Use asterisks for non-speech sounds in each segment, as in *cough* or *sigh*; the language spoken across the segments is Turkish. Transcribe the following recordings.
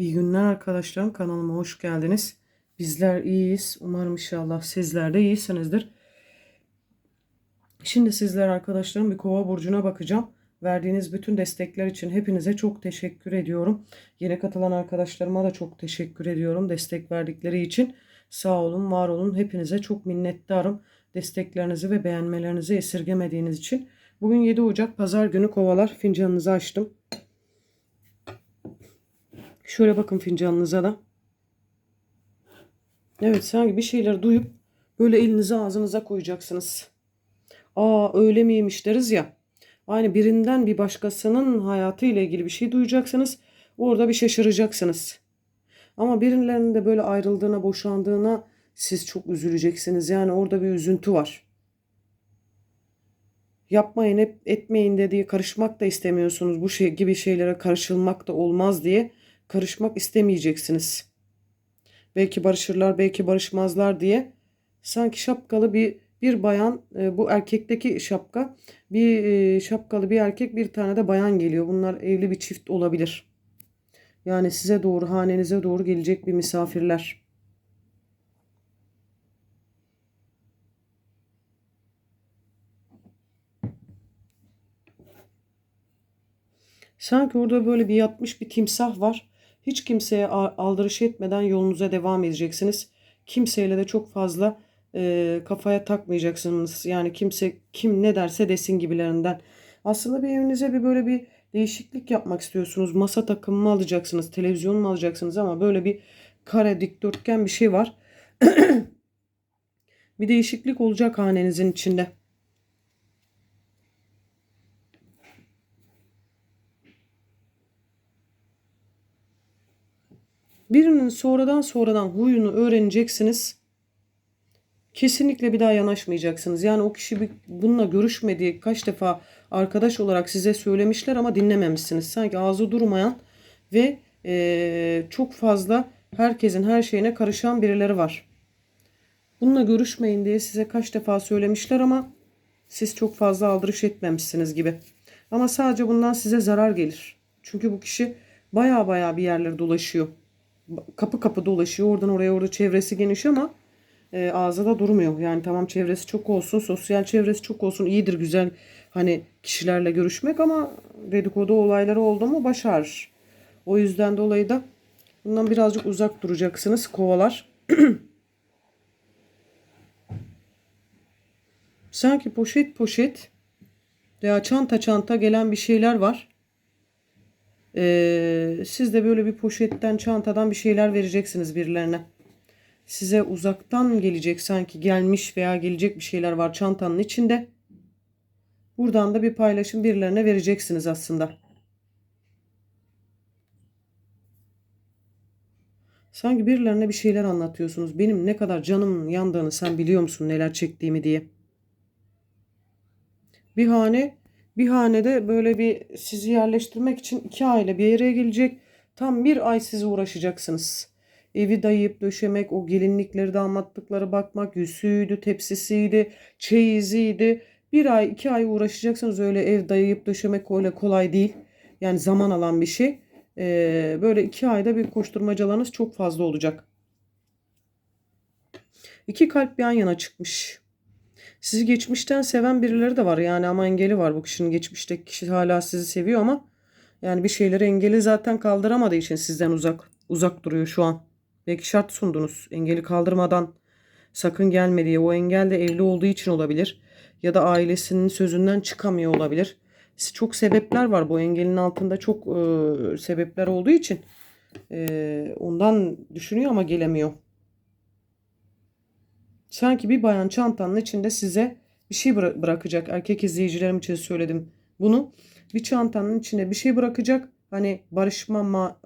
İyi günler arkadaşlarım. Kanalıma hoş geldiniz. Bizler iyiyiz. Umarım inşallah sizler de iyisinizdir. Şimdi sizler arkadaşlarım bir kova burcuna bakacağım. Verdiğiniz bütün destekler için hepinize çok teşekkür ediyorum. Yeni katılan arkadaşlarıma da çok teşekkür ediyorum destek verdikleri için. Sağ olun, var olun. Hepinize çok minnettarım. Desteklerinizi ve beğenmelerinizi esirgemediğiniz için. Bugün 7 Ocak Pazar günü kovalar fincanınızı açtım. Şöyle bakın fincanınıza da. Evet sanki bir şeyler duyup böyle elinizi ağzınıza koyacaksınız. Aa öyle miymiş deriz ya. Aynı birinden bir başkasının hayatı ile ilgili bir şey duyacaksınız. Orada bir şaşıracaksınız. Ama birilerinin de böyle ayrıldığına, boşandığına siz çok üzüleceksiniz. Yani orada bir üzüntü var. Yapmayın, etmeyin dediği karışmak da istemiyorsunuz. Bu şey gibi şeylere karışılmak da olmaz diye karışmak istemeyeceksiniz. Belki barışırlar, belki barışmazlar diye sanki şapkalı bir bir bayan e, bu erkekteki şapka bir e, şapkalı bir erkek bir tane de bayan geliyor. Bunlar evli bir çift olabilir. Yani size doğru hanenize doğru gelecek bir misafirler. Sanki orada böyle bir yatmış bir timsah var. Hiç kimseye aldırış etmeden yolunuza devam edeceksiniz. Kimseyle de çok fazla e, kafaya takmayacaksınız. Yani kimse kim ne derse desin gibilerinden. Aslında bir evinize bir böyle bir değişiklik yapmak istiyorsunuz. Masa takımı mı alacaksınız, televizyon mu alacaksınız ama böyle bir kare dikdörtgen bir şey var. *clears throat* bir değişiklik olacak hanenizin içinde. Birinin sonradan sonradan huyunu öğreneceksiniz. Kesinlikle bir daha yanaşmayacaksınız. Yani o kişi bununla görüşmediği kaç defa arkadaş olarak size söylemişler ama dinlememişsiniz. Sanki ağzı durmayan ve e, çok fazla herkesin her şeyine karışan birileri var. Bununla görüşmeyin diye size kaç defa söylemişler ama siz çok fazla aldırış etmemişsiniz gibi. Ama sadece bundan size zarar gelir. Çünkü bu kişi baya baya bir yerlere dolaşıyor kapı kapı dolaşıyor. Oradan oraya orada çevresi geniş ama e, ağza da durmuyor. Yani tamam çevresi çok olsun, sosyal çevresi çok olsun. iyidir güzel hani kişilerle görüşmek ama dedikodu olayları oldu mu baş ağrır. O yüzden dolayı da bundan birazcık uzak duracaksınız kovalar. *clears throat* Sanki poşet poşet veya çanta çanta gelen bir şeyler var. Ee, siz de böyle bir poşetten, çantadan bir şeyler vereceksiniz birilerine. Size uzaktan gelecek sanki gelmiş veya gelecek bir şeyler var çantanın içinde. Buradan da bir paylaşım birilerine vereceksiniz aslında. Sanki birilerine bir şeyler anlatıyorsunuz. Benim ne kadar canım yandığını sen biliyor musun neler çektiğimi diye. Bir hane bir hanede böyle bir sizi yerleştirmek için iki aile bir yere gelecek. Tam bir ay siz uğraşacaksınız. Evi dayayıp döşemek, o gelinlikleri damatlıkları bakmak, yüzüğüydü, tepsisiydi, çeyiziydi. Bir ay, iki ay uğraşacaksınız. Öyle ev dayayıp döşemek öyle kolay değil. Yani zaman alan bir şey. Ee, böyle iki ayda bir koşturmacalarınız çok fazla olacak. İki kalp yan yana çıkmış. Sizi geçmişten seven birileri de var. Yani ama engeli var bu kişinin geçmişteki kişi hala sizi seviyor ama yani bir şeyleri engeli zaten kaldıramadığı için sizden uzak uzak duruyor şu an. Belki şart sundunuz. Engeli kaldırmadan sakın gelme diye. O engel de evli olduğu için olabilir. Ya da ailesinin sözünden çıkamıyor olabilir. Çok sebepler var bu engelin altında çok e, sebepler olduğu için e, ondan düşünüyor ama gelemiyor. Sanki bir bayan çantanın içinde size bir şey bıra- bırakacak. Erkek izleyicilerim için söyledim bunu. Bir çantanın içine bir şey bırakacak. Hani barışma ma-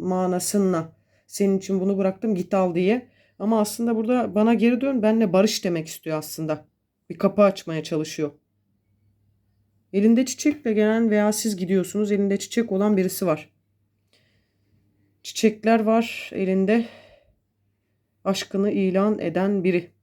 manasında senin için bunu bıraktım git al diye. Ama aslında burada bana geri dön benle barış demek istiyor aslında. Bir kapı açmaya çalışıyor. Elinde çiçekle gelen veya siz gidiyorsunuz elinde çiçek olan birisi var. Çiçekler var elinde aşkını ilan eden biri.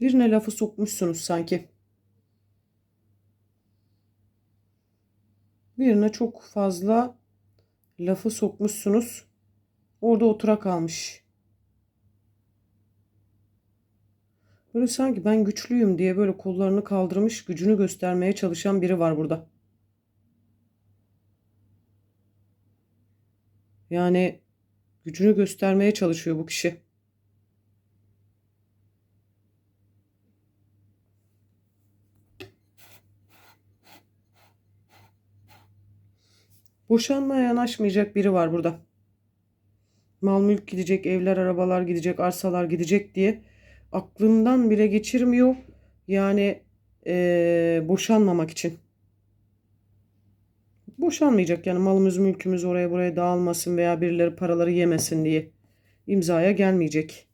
Birine lafı sokmuşsunuz sanki. Birine çok fazla lafı sokmuşsunuz. Orada otura kalmış. Böyle sanki ben güçlüyüm diye böyle kollarını kaldırmış, gücünü göstermeye çalışan biri var burada. Yani gücünü göstermeye çalışıyor bu kişi. Boşanmaya yanaşmayacak biri var burada. Mal mülk gidecek, evler, arabalar gidecek, arsalar gidecek diye aklından bile geçirmiyor. Yani eee, boşanmamak için. Boşanmayacak yani malımız mülkümüz oraya buraya dağılmasın veya birileri paraları yemesin diye imzaya gelmeyecek.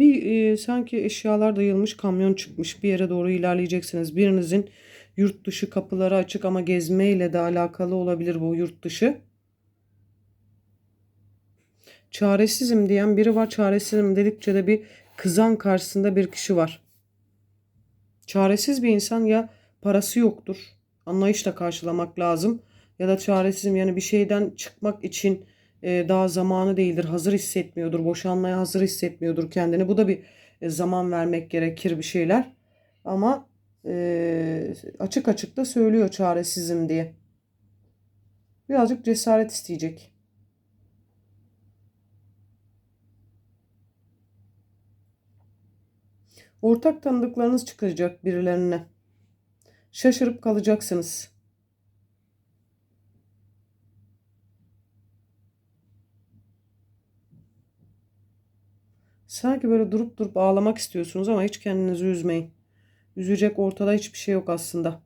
Bir e, sanki eşyalar dayılmış kamyon çıkmış bir yere doğru ilerleyeceksiniz. Birinizin yurt dışı kapıları açık ama gezmeyle de alakalı olabilir bu yurt dışı. Çaresizim diyen biri var. Çaresizim dedikçe de bir kızan karşısında bir kişi var. Çaresiz bir insan ya parası yoktur. Anlayışla karşılamak lazım. Ya da çaresizim yani bir şeyden çıkmak için daha zamanı değildir. Hazır hissetmiyordur. Boşanmaya hazır hissetmiyordur kendini. Bu da bir e, zaman vermek gerekir bir şeyler. Ama açık açık da söylüyor çaresizim diye. Birazcık cesaret isteyecek. Ortak tanıdıklarınız çıkacak birilerine. Şaşırıp kalacaksınız. Sanki böyle durup durup ağlamak istiyorsunuz ama hiç kendinizi üzmeyin. Üzecek ortada hiçbir şey yok aslında.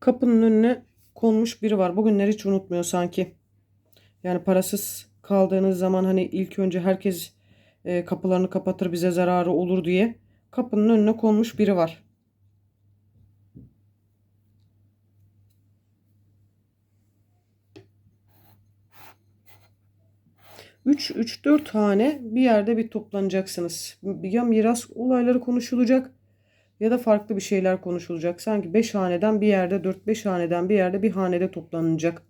Kapının önüne konmuş biri var. Bugünleri hiç unutmuyor sanki. Yani parasız kaldığınız zaman hani ilk önce herkes e, kapılarını kapatır bize zararı olur diye kapının önüne konmuş biri var. 3 3 4 hane bir yerde bir toplanacaksınız. Ya miras olayları konuşulacak ya da farklı bir şeyler konuşulacak. Sanki 5 haneden bir yerde 4-5 haneden bir yerde bir hanede toplanacak.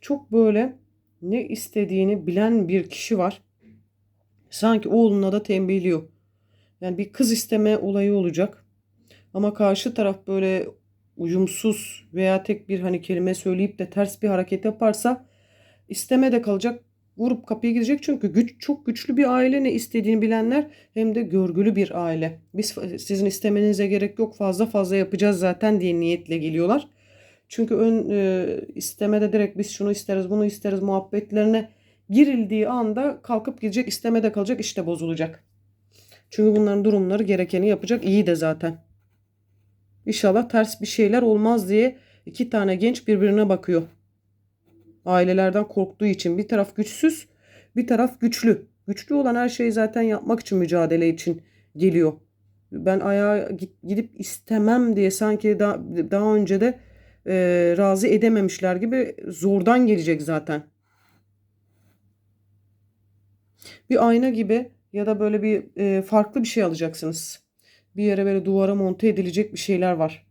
Çok böyle ne istediğini bilen bir kişi var. Sanki oğluna da tembihliyor. Yani bir kız isteme olayı olacak. Ama karşı taraf böyle uyumsuz veya tek bir hani kelime söyleyip de ters bir hareket yaparsa isteme de kalacak. Vurup kapıya gidecek çünkü güç çok güçlü bir aile ne istediğini bilenler hem de görgülü bir aile. Biz sizin istemenize gerek yok fazla fazla yapacağız zaten diye niyetle geliyorlar. Çünkü ön e, istemede direkt biz şunu isteriz bunu isteriz muhabbetlerine girildiği anda kalkıp gidecek istemede kalacak işte bozulacak. Çünkü bunların durumları gerekeni yapacak iyi de zaten. İnşallah ters bir şeyler olmaz diye iki tane genç birbirine bakıyor. Ailelerden korktuğu için bir taraf güçsüz, bir taraf güçlü. Güçlü olan her şeyi zaten yapmak için mücadele için geliyor. Ben ayağa gidip istemem diye sanki daha, daha önce de e, razı edememişler gibi zordan gelecek zaten. Bir ayna gibi ya da böyle bir e, farklı bir şey alacaksınız. Bir yere böyle duvara monte edilecek bir şeyler var.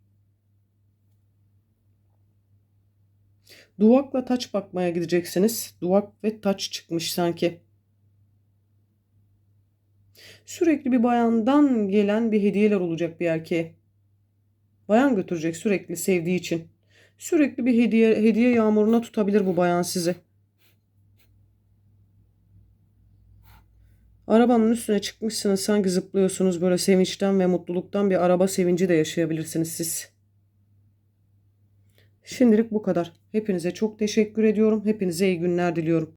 Duvakla taç bakmaya gideceksiniz. Duvak ve taç çıkmış sanki. Sürekli bir bayandan gelen bir hediyeler olacak bir erkeğe. Bayan götürecek sürekli sevdiği için. Sürekli bir hediye hediye yağmuruna tutabilir bu bayan sizi. Arabanın üstüne çıkmışsınız sanki zıplıyorsunuz böyle sevinçten ve mutluluktan bir araba sevinci de yaşayabilirsiniz siz. Şimdilik bu kadar. Hepinize çok teşekkür ediyorum. Hepinize iyi günler diliyorum.